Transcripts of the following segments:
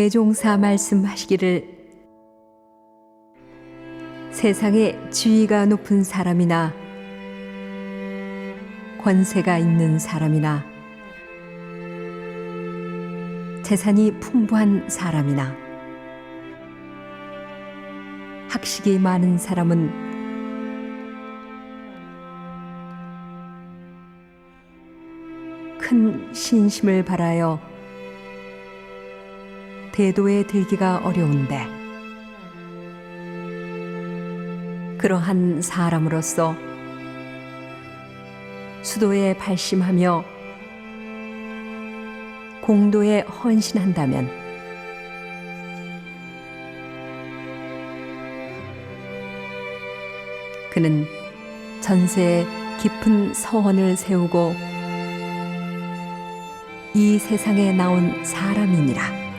대종사 말씀하시기를 세상에 지위가 높은 사람이나 권세가 있는 사람이나 재산이 풍부한 사람이나 학식이 많은 사람은 큰 신심을 바라여 대도에 들기가 어려운데 그러한 사람으로서 수도에 발심하며 공도에 헌신한다면 그는 전세에 깊은 서원을 세우고 이 세상에 나온 사람이니라.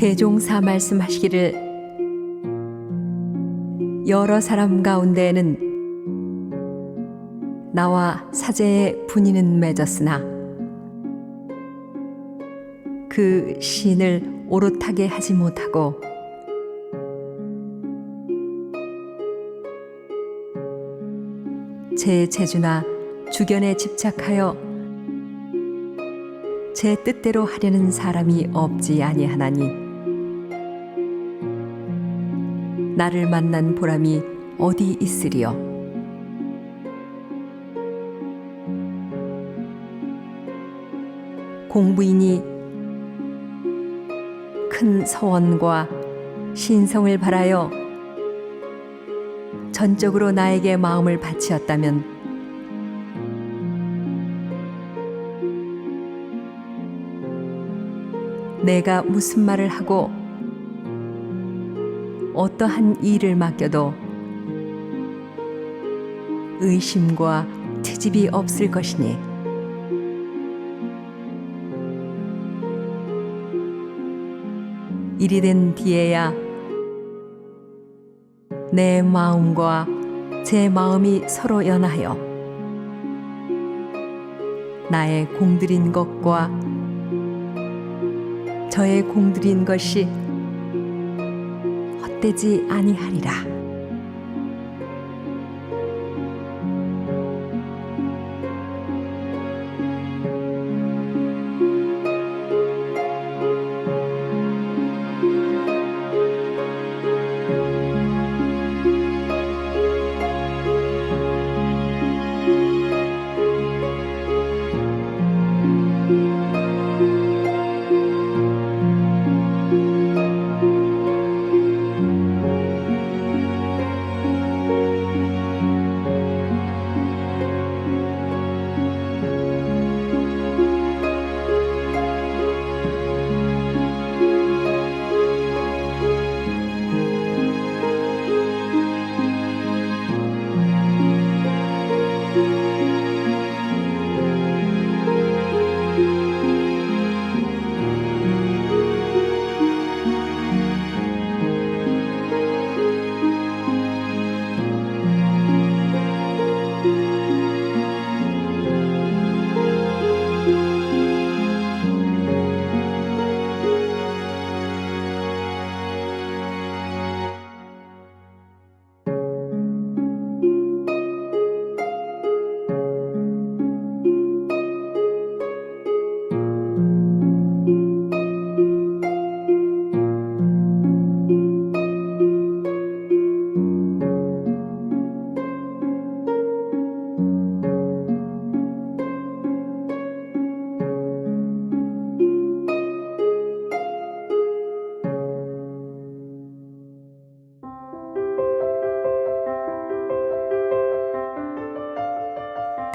대종사 말씀하시기를 여러 사람 가운데에는 나와 사제의 분인은 맺었으나 그 신을 오롯하게 하지 못하고 제 재주나 주견에 집착하여 제 뜻대로 하려는 사람이 없지 아니하나니 나를 만난 보람이 어디 있으리요? 공부인이 큰 서원과 신성을 바라여 전적으로 나에게 마음을 바치었다면 내가 무슨 말을 하고 어떠한 일을 맡겨도 의심과 트집이 없을 것이니. 일이 된 뒤에야 내 마음과 제 마음이 서로 연하여 나의 공들인 것과 저의 공들인 것이 헛되지 아니하리라.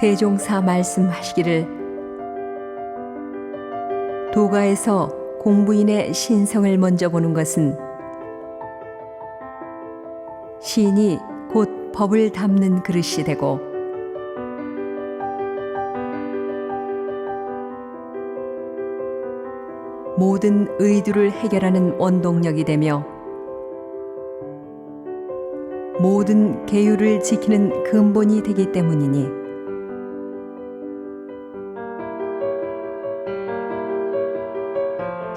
대종사 말씀하시기를 도가에서 공부인의 신성을 먼저 보는 것은 시인이 곧 법을 담는 그릇이 되고 모든 의두를 해결하는 원동력이 되며 모든 계율을 지키는 근본이 되기 때문이니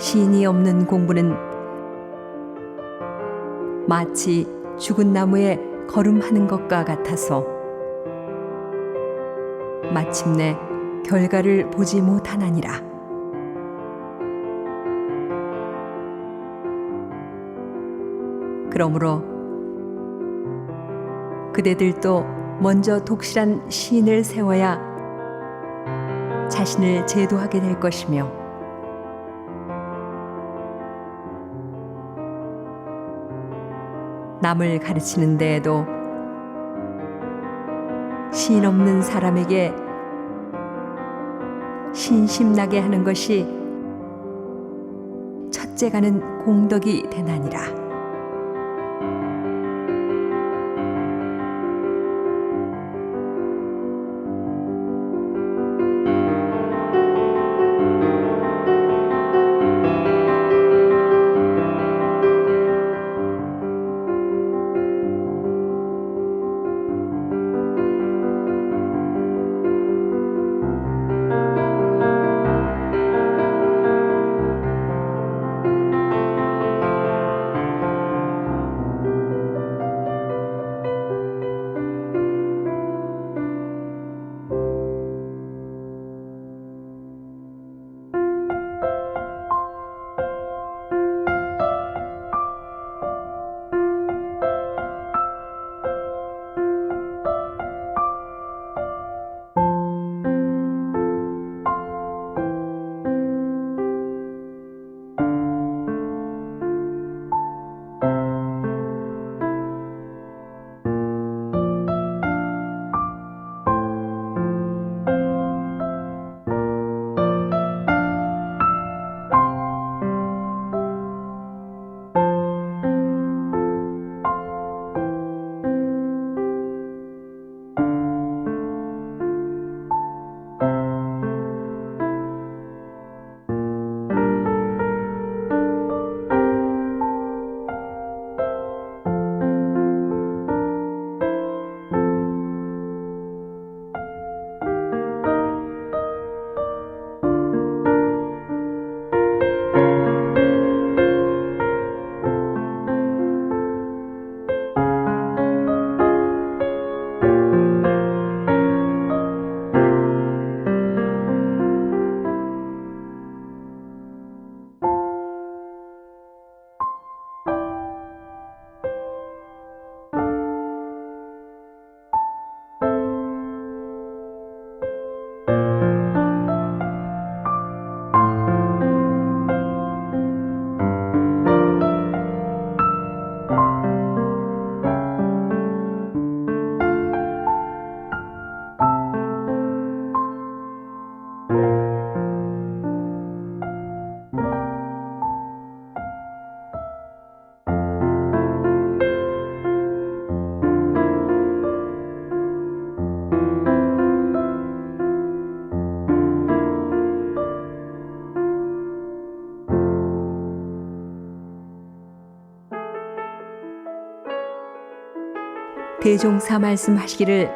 신이 없는 공부는 마치 죽은 나무에 걸음하는 것과 같아서 마침내 결과를 보지 못하나니라. 그러므로 그대들도 먼저 독실한 신을 세워야 자신을 제도하게 될 것이며 남을 가르치는 데에도 신 없는 사람에게 신심나게 하는 것이 첫째 가는 공덕이 되나니라. 대종사 말씀하시기를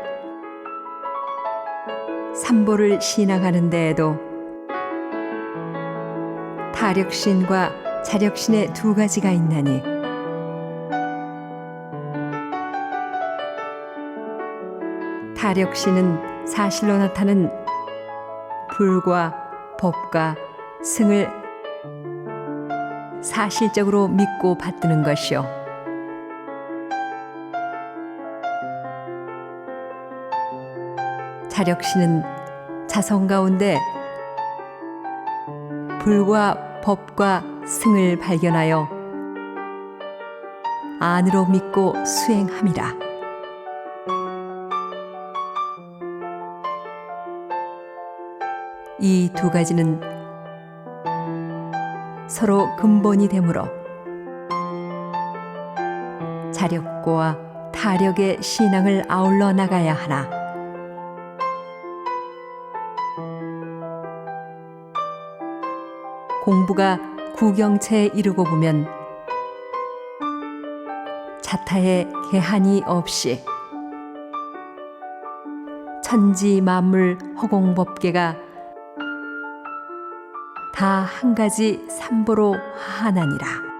삼보를 신앙하는 데에도 타력신과 자력신의 두 가지가 있나니 타력신은 사실로 나타는 불과 법과 승을 사실적으로 믿고 받드는 것이요 자력신은 자성 가운데 불과 법과 승을 발견하여 안으로 믿고 수행함이라. 이 두 가지는 서로 근본이 되므로 자력과 타력의 신앙을 아울러 나가야 하나. 공부가 구경체에 이르고 보면 자타의 개한이 없이 천지 만물 허공법계가 다 한 가지 삼보로 하나니라.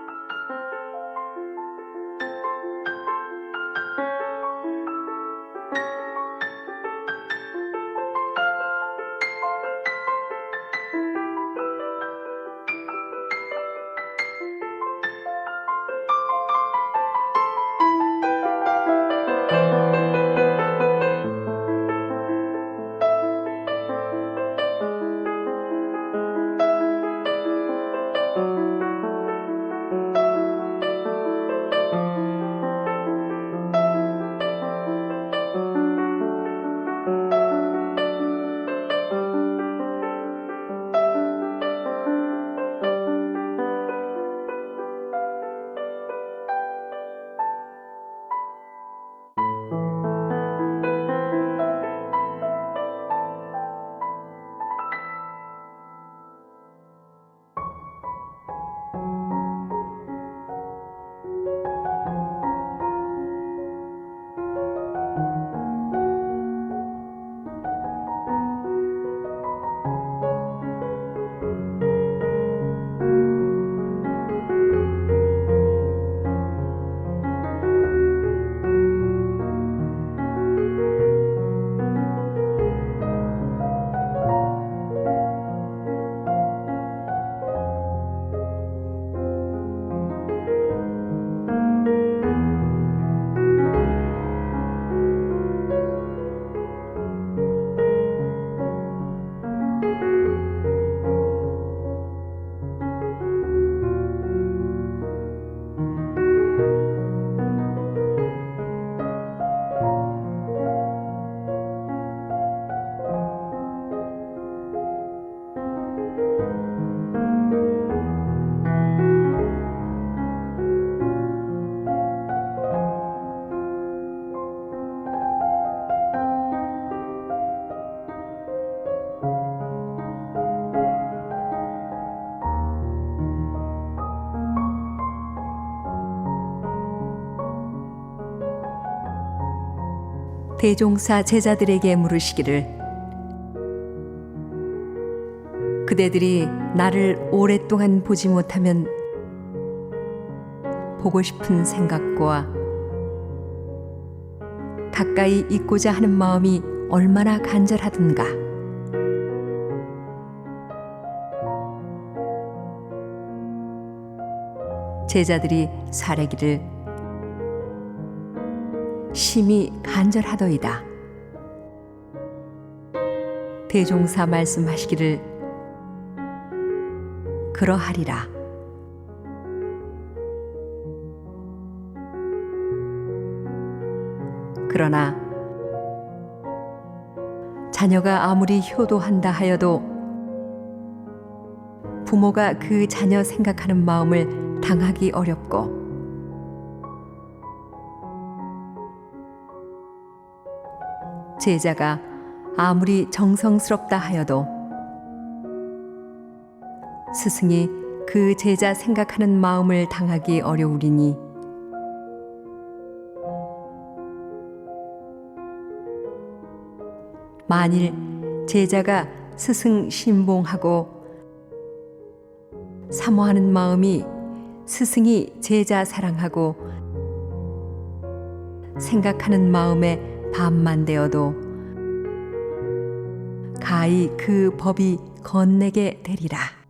대종사 제자들에게 물으시기를. 그대들이 나를 오랫동안 보지 못하면 보고 싶은 생각과 가까이 있고자 하는 마음이 얼마나 간절하든가. 제자들이 사례기를 심히 간절하더이다. 대종사 말씀하시기를 그러하리라. 그러나 자녀가 아무리 효도한다 하여도 부모가 그 자녀 생각하는 마음을 당하기 어렵고 제자가 아무리 정성스럽다 하여도 스승이 그 제자 생각하는 마음을 당하기 어려우리니 만일 제자가 스승 신봉하고 사모하는 마음이 스승이 제자 사랑하고 생각하는 마음의 반만 되어도 가히 그 법이 건네게 되리라.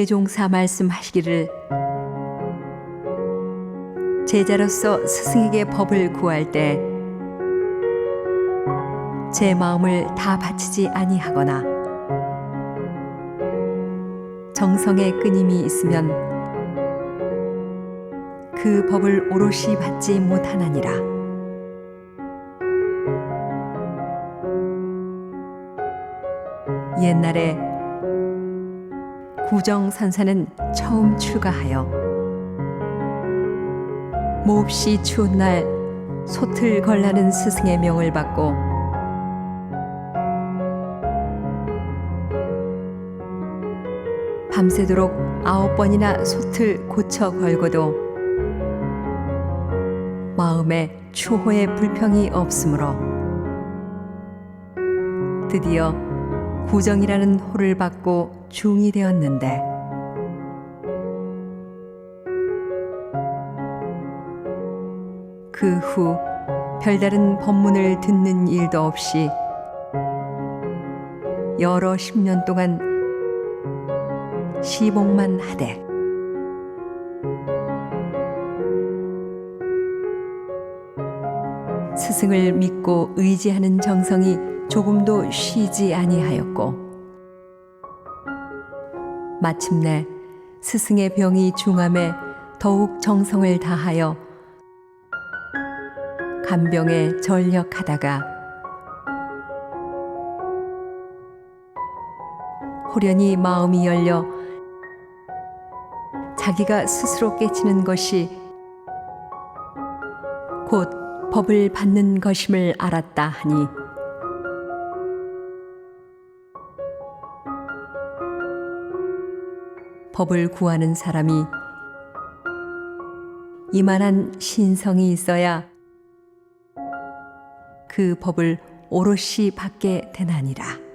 대종사 말씀하시기를 제자로서 스승에게 법을 구할 때 제 마음을 다 바치지 아니하거나 정성의 끊임이 있으면 그 법을 오롯이 받지 못하나니라. 옛날에 구정선사는 처음 출가하여 몹시 추운 날 소틀 걸라는 스승의 명을 받고 밤새도록 아홉 번이나 소틀 고쳐 걸고도 마음에 추호의 불평이 없으므로 드디어 구정이라는 호를 받고 중이 되었는데. 그 후 별다른 법문을 듣는 일도 없이 여러 십 년 동안 시복만 하되 스승을 믿고 의지하는 정성이 조금도 쉬지 아니하였고 마침내 스승의 병이 중함에 더욱 정성을 다하여 간병에 전력하다가 호련히 마음이 열려 자기가 스스로 깨치는 것이 곧 법을 받는 것임을 알았다 하니 법을 구하는 사람이 이만한 신성이 있어야 그 법을 오롯이 받게 되나니라.